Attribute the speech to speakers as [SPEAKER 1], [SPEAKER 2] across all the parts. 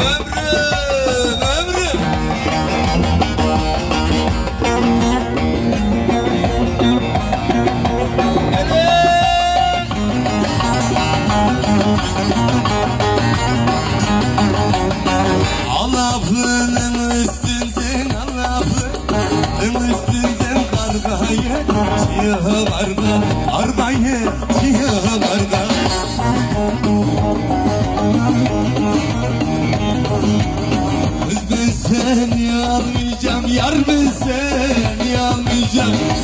[SPEAKER 1] Ömrüm,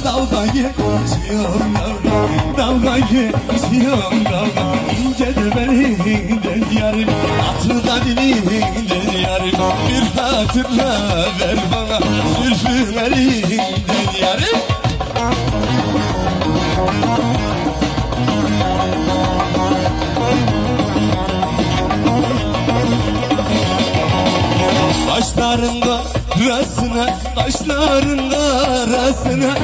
[SPEAKER 1] Dalgayı çiğim dalga Dalgayı çiğim dalga İnce de belinden yarim. Atı da dilinden yarim Bir hatıra ver bana Zülfü elinden yarim. Kaşlarında arasına, kaşlarında arasına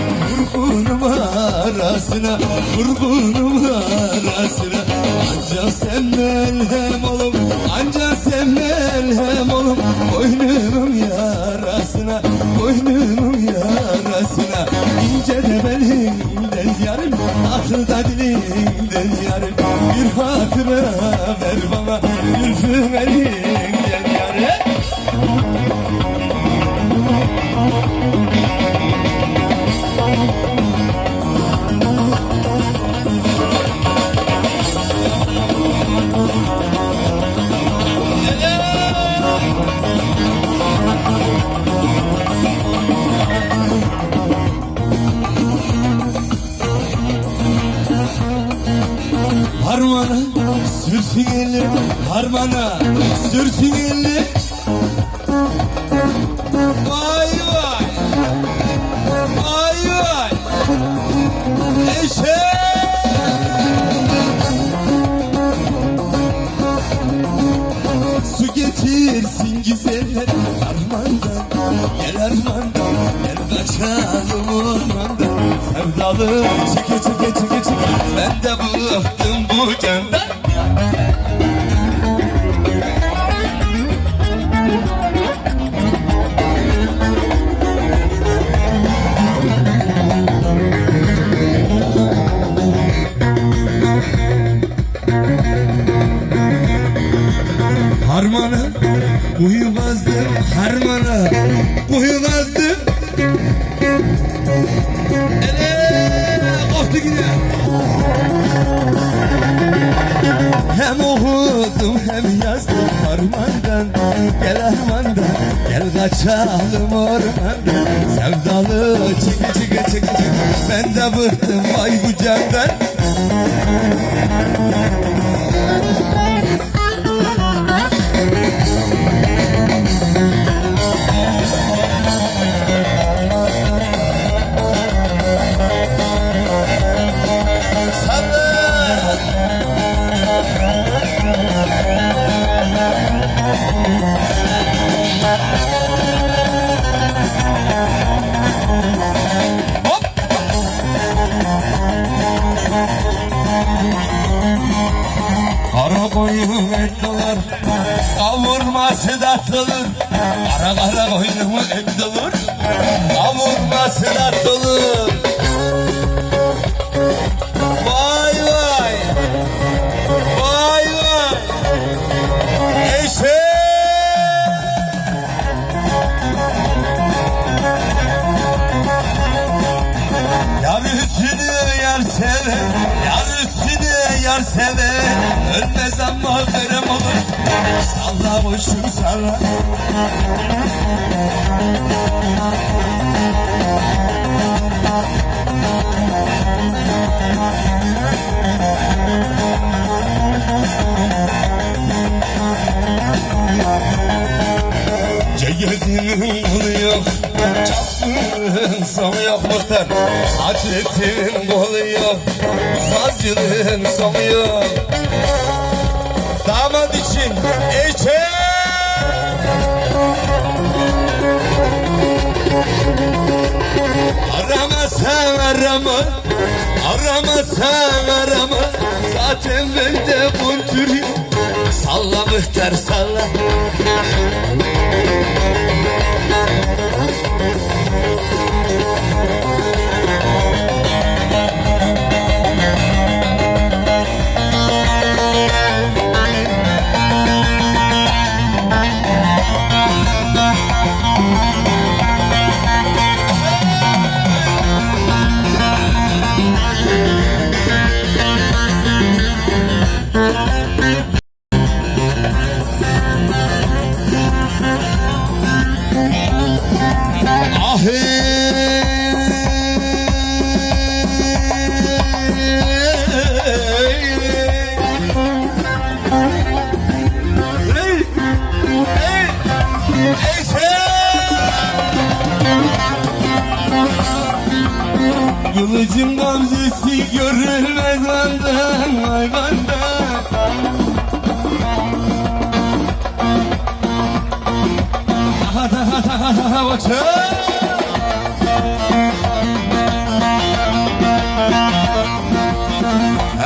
[SPEAKER 1] Vurgunum arasına, vurgunum arasına. Ancak sen melhem olum, ancak sen melhem olum Boynumun yarasına, boynumun yarasına. İnce de belimden yarım, atı da dilimden yarım Bir hatıra ver bana, zülfü elimden sürsün eli Harmana sürsün eli Vay vay. Vay vay. Eşe Su getirsin güzeller Armandan Gel armandan Gel kaçalım ormandan Sevdalı çeke çeke çeke çeke. Ben de bıktım bu candan Sevdalı çıkı çıkı çıkı Ben de bıktım vay bu candan Kara koyun et dolar Kavurması da atılır Kara kara koyunumu et dolur Kavurması da atılır Vay vay. Vay vay. Eşe Yar üstünü yar sever Salla boşum salla Ceyedin kolu yok Çapkının sonu yok muhtar. Hasretin kolu yok Sazcılığın sonu yok Damat için eşe Aramasan arama. Aramasan arama. Zaten bende bu tür yok Salla mühter salla hey.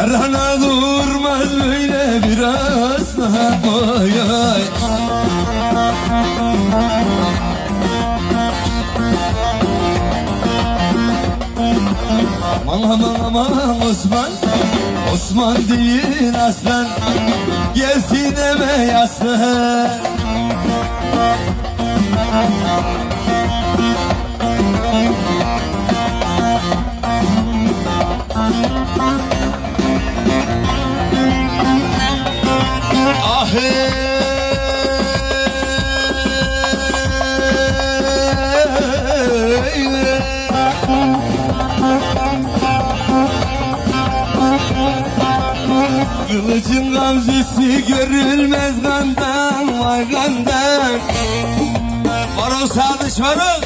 [SPEAKER 1] Her ana durmaz böyle biraz daha oy Aman aman aman Osman. Osman değil aslan. Gelsin eme yaslan Kılıcın gamzesi görülmez kandan Vay kandan Varol Sadıç varol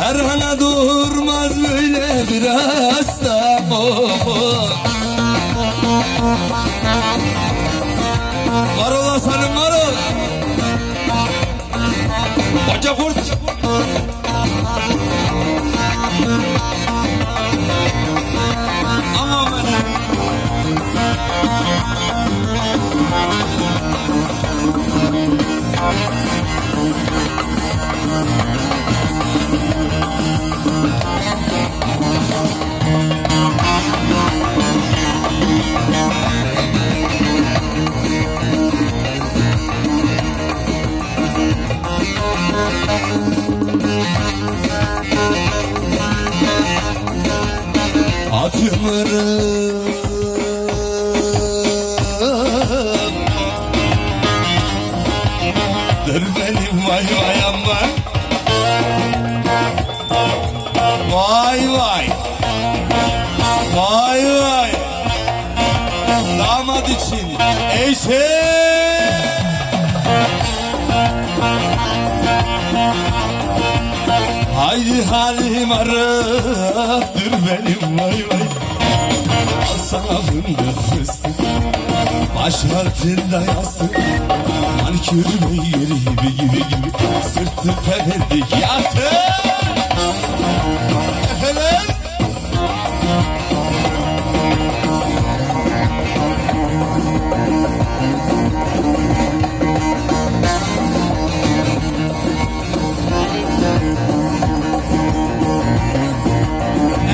[SPEAKER 1] Her ana durmaz böyle bir hasta oh, oh. Varol Hasan'ım varol Koca kurt vay vay aman Vay vay. Vay vay. Damat için. Eşek Haydi halim aradır benim. Vay vay. Al sana fındık fıstık Baş altında yastık Manikür beygir gibi gibi gibi. Sırtı teverdik yattı Efendim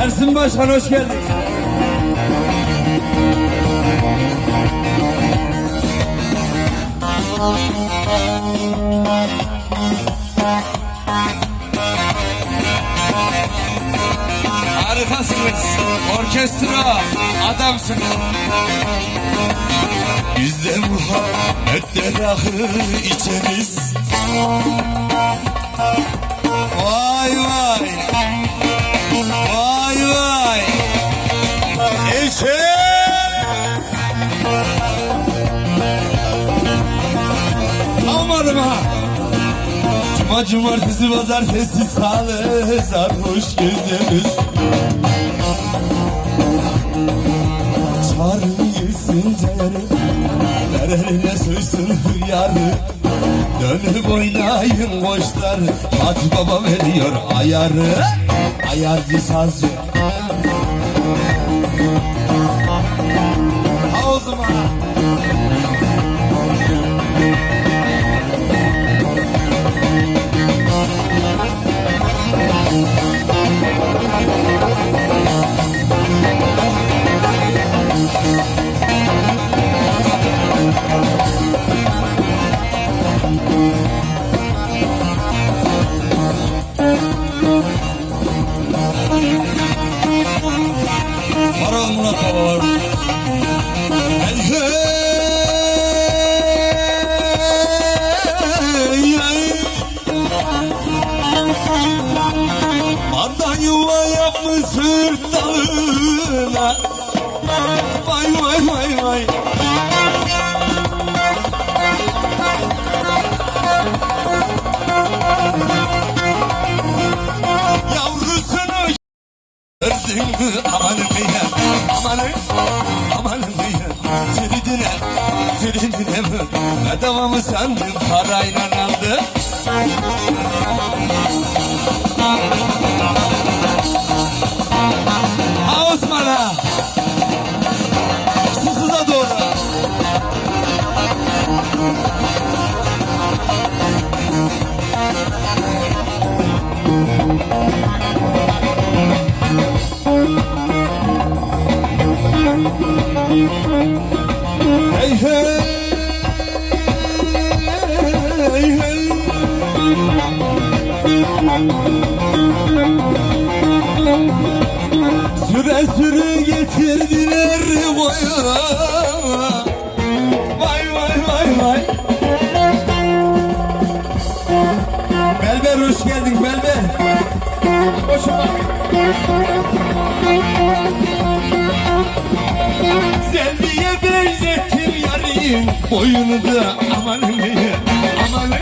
[SPEAKER 1] Ersin Başkan hoş geldin. Harikasınız. Orkestra adamsınız. Biz de muhabbet rakı içeriz. Vay vay. Vay vay. Eşe. Almadım ha. Cuma cumartesi pazartesi salı sarhoş gezeriz. Çağırın gelsin canım. Nerelerine suysun hıyarı. Dönüp oynayın boşlar. Fatih Baba veriyor ayarı. Ayarcı sazcı. Oğlum Murat Baba var. Hey hey hey. Bardan yuva yapmış sırt dalına Vay vay vay vay Yavrusunu Ördün mü Amanın amanın ya Tridine Tridine mi? Bedava mı sandın? Parayla aldı Süre süre getirdiler boya Vay. Vay vay vay Belber hoş geldin Belber. Hoşuma Selviye benzettim yarıyım Boyunu da amanın ya Amanın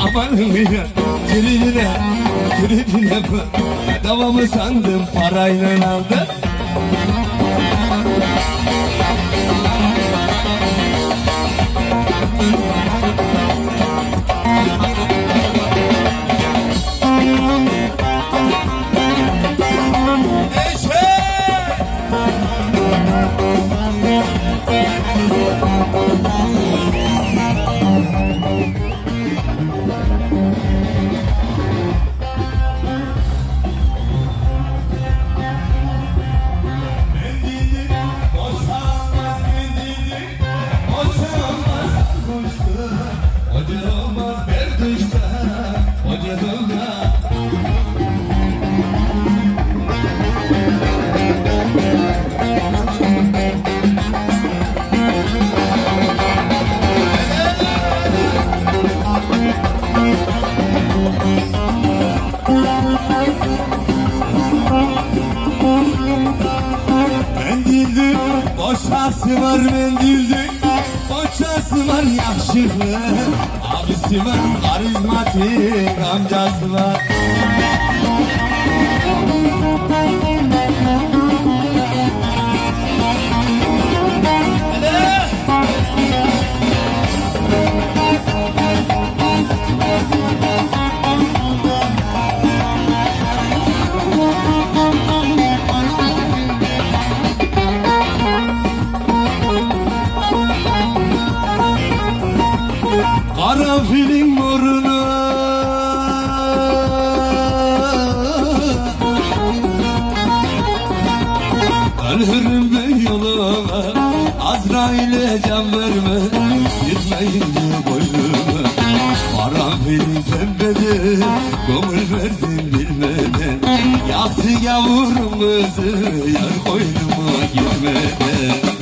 [SPEAKER 1] amanın ya Tridine Tridine bu Bedava mı sandım parayla aldı yakışıklı Abisi var karizmatik amcası var verdim bilmeden Yaktı yavurumuzu Yar koynuma girmeden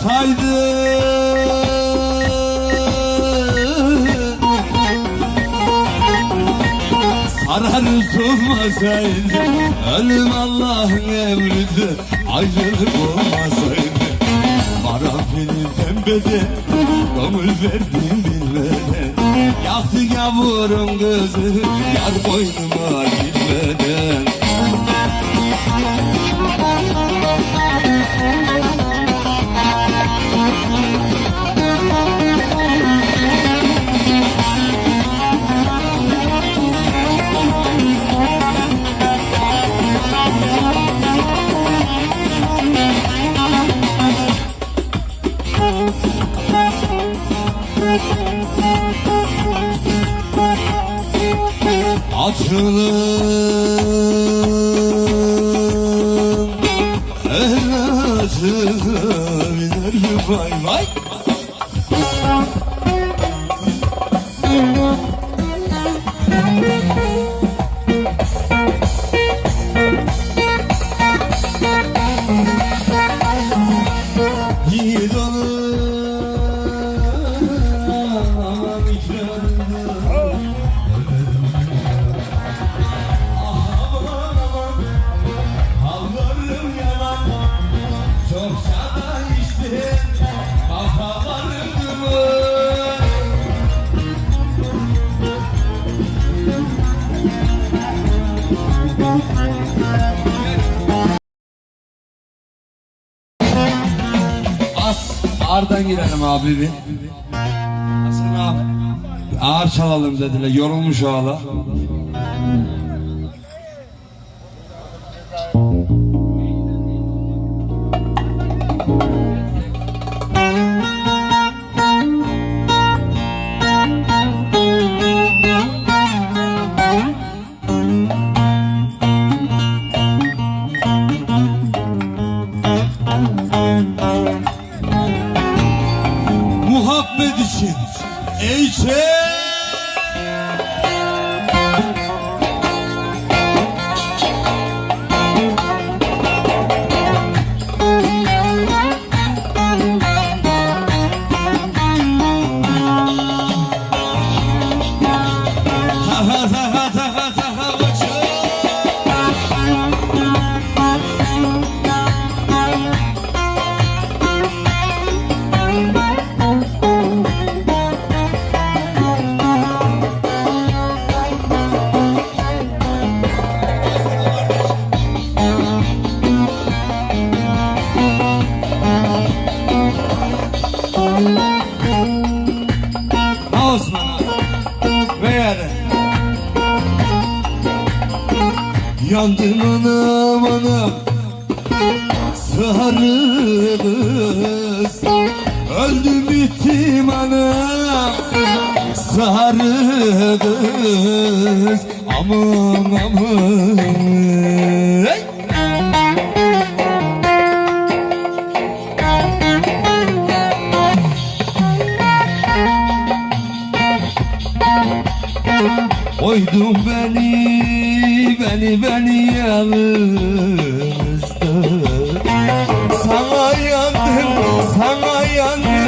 [SPEAKER 1] olmasaydı Sararı solmasaydı Ölüm Allah'ın emridir Ayrılık olmasaydı. Karanfilin pembede Gönül verdim bilmeden Ya Baktı gavurun kızı Yar boynuma gitmeden
[SPEAKER 2] Hello. Girelim abi bir. Hasan abi. Ağır çalalım dediler. Yorulmuş ağla.
[SPEAKER 1] Yandım anam anam. Sarı kız Öldüm bittim anam. Sarı kız Aman. Aman! Koydun beni, beni, beni yalnızda Sana yandım, sana yandım